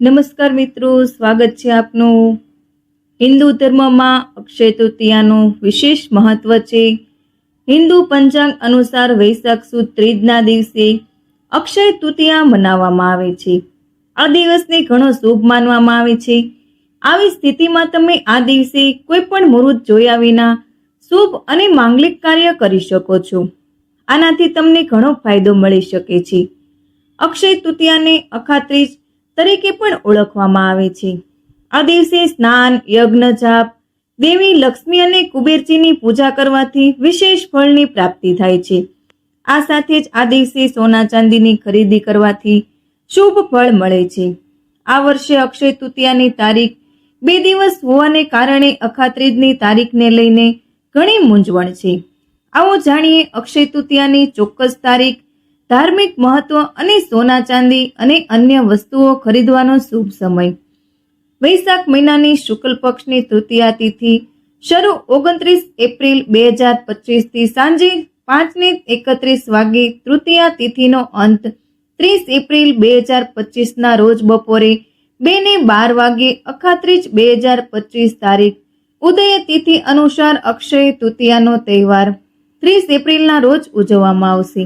નમસ્કાર મિત્રો, સ્વાગત છે આપનું. હિન્દુ ધર્મમાં અક્ષય તૃતીયાનું વિશેષ મહત્વ છે. હિન્દુ પંચાંગ અનુસાર વૈશાખ સુદ ત્રીજના દિવસે અક્ષય તૃતીયા મનાવવામાં આવે છે. આ દિવસને ઘણો શુભ માનવામાં આવે છે. આવી સ્થિતિમાં તમે આ દિવસે કોઈ પણ મુહૂર્ત જોયા વિના શુભ અને માંગલિક કાર્ય કરી શકો છો. આનાથી તમને ઘણો ફાયદો મળી શકે છે. અક્ષય તૃતીયાને અખાત્રીજ તરીકે પણ ઓળખવામાં આવે છે. આ દિવસે સ્નાન, યજ્ઞ, જાપ, દેવી, લક્ષ્મી અને કુબેરજીની પૂજા કરવાથી વિશેષ ફળની પ્રાપ્તિ થાય છે. આ સાથે જ આ દિવસે સોના ચાંદીની ખરીદી કરવાથી શુભ ફળ મળે છે. આ વર્ષે અક્ષય તૃતીયાની તારીખ બે દિવસ હોવાને કારણે અખાત્રીજની તારીખને લઈને ઘણી મૂંઝવણ છે. આવો જાણીએ અક્ષય તૃતીયાની ચોક્કસ તારીખ ધાર્મિક મહત્વ અને સોના ચાંદી અને અન્ય વસ્તુઓ ખરીદવાનો શુભ સમય. વૈશાખ મહિનાની શુક્લ પક્ષની તૃતીયા તિથિ શરૂ ઓગણત્રીસ એપ્રિલ બે હજાર પચીસથી સાંજે પાંચને એકત્રીસ વાગે તૃતીયા તિથિનો અંત. ત્રીસ એપ્રિલ બે હજાર પચીસના રોજ બપોરે બે ને બાર વાગે અખાત્રીજ બે હજાર પચીસ તારીખ ઉદય તિથિ અનુસાર અક્ષય તૃતીયાનો તહેવાર. ત્રીસ એપ્રિલના રોજ ઉજવવામાં આવશે.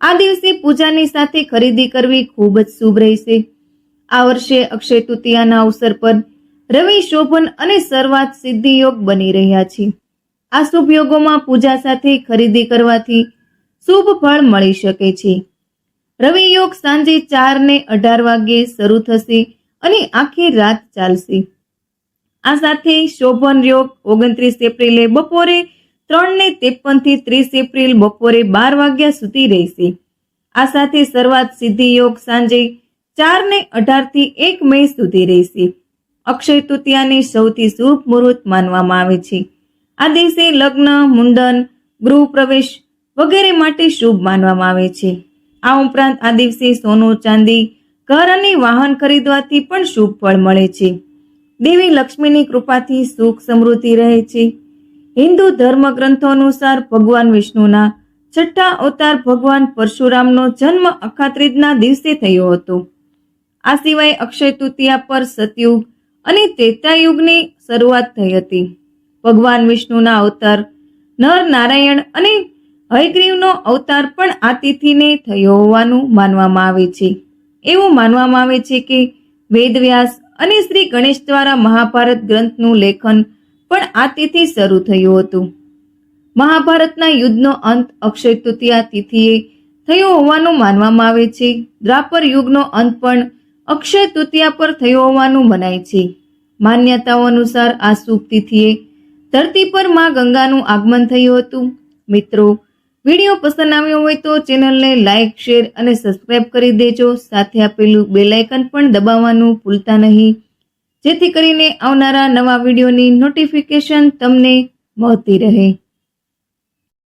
આ દિવસે પૂજાની સાથે ખરીદી કરવી ખૂબ જ શુભ રહેશે. આ વર્ષે અક્ષય તૃતીયાના અવસર પર રવિ, શોભન અને સર્વાત સિદ્ધિ યોગ બની રહ્યા છે. આ શુભ યોગોમાં પૂજા સાથે ખરીદી કરવાથી શુભ ફળ મળી શકે છે. રવિ યોગ સાંજે ચાર ને અઢાર વાગ્યે શરૂ થશે અને આખી રાત ચાલશે. આ સાથે શોભન યોગ ઓગણત્રીસ એપ્રિલે બપોરે ત્રણ ને ત્રેપનથી ત્રીસ એપ્રિલ બપોરે બાર વાગ્યા સુધી રહેશે. આ સાથે શરૂઆત સિદ્ધિ યોગ સાંજે ચાર ને અઢારથી એક મે સુધી રહેશે. અક્ષય તૃતીયાને સૌથી શુભ મુહૂર્ત માનવામાં આવે છે. આ દિવસે લગ્ન, મુંડન ગૃહ પ્રવેશ વગેરે માટે શુભ માનવામાં આવે છે. આ ઉપરાંત આ દિવસે સોનું, ચાંદી, ઘર અને વાહન ખરીદવાથી પણ શુભ ફળ મળે છે. દેવી લક્ષ્મીની કૃપાથી સુખ સમૃદ્ધિ રહે છે. હિન્દુ ધર્મ ગ્રંથો અનુસાર ભગવાન વિષ્ણુના છઠ્ઠા અવતાર ભગવાન પરશુરામનો જન્મ અખાત્રીજના દિવસે થયો હતો. આ સિવાય અક્ષય તૃતીયા પર સતયુગ અને ત્રેતાયુગની શરૂઆત થઈ હતી. ભગવાન વિષ્ણુના અવતાર નર નારાયણ અને હયગ્રીવનો અવતાર પણ આ તિથિને થયો હોવાનું માનવામાં આવે છે. એવું માનવામાં આવે છે કે વેદવ્યાસ અને શ્રી ગણેશ દ્વારા મહાભારત ગ્રંથનું લેખન પણ આ તિથિ શરૂ થયું હતું. મહાભારતના યુદ્ધનો અંત અક્ષય તૃતીયા તિથિએ થયો હોવાનું માનવામાં આવે છે. દ્રાપર યુગનો અંત પણ અક્ષય તૃતીયા પર થયો હોવાનું મનાય છે. માન્યતાઓ અનુસાર આ શુભ તિથિએ ધરતી પરમાં ગંગાનું આગમન થયું હતું. મિત્રો, વીડિયો પસંદ આવ્યો હોય તો ચેનલને લાઇક શેર અને સબસ્ક્રાઇબ કરી દેજો. સાથે આપેલું બેલાઇકન પણ દબાવવાનું ભૂલતા નહીં. જેથી કરીને આવનારા નવા વિડીયોની નોટિફિકેશન તમને મળતી રહે.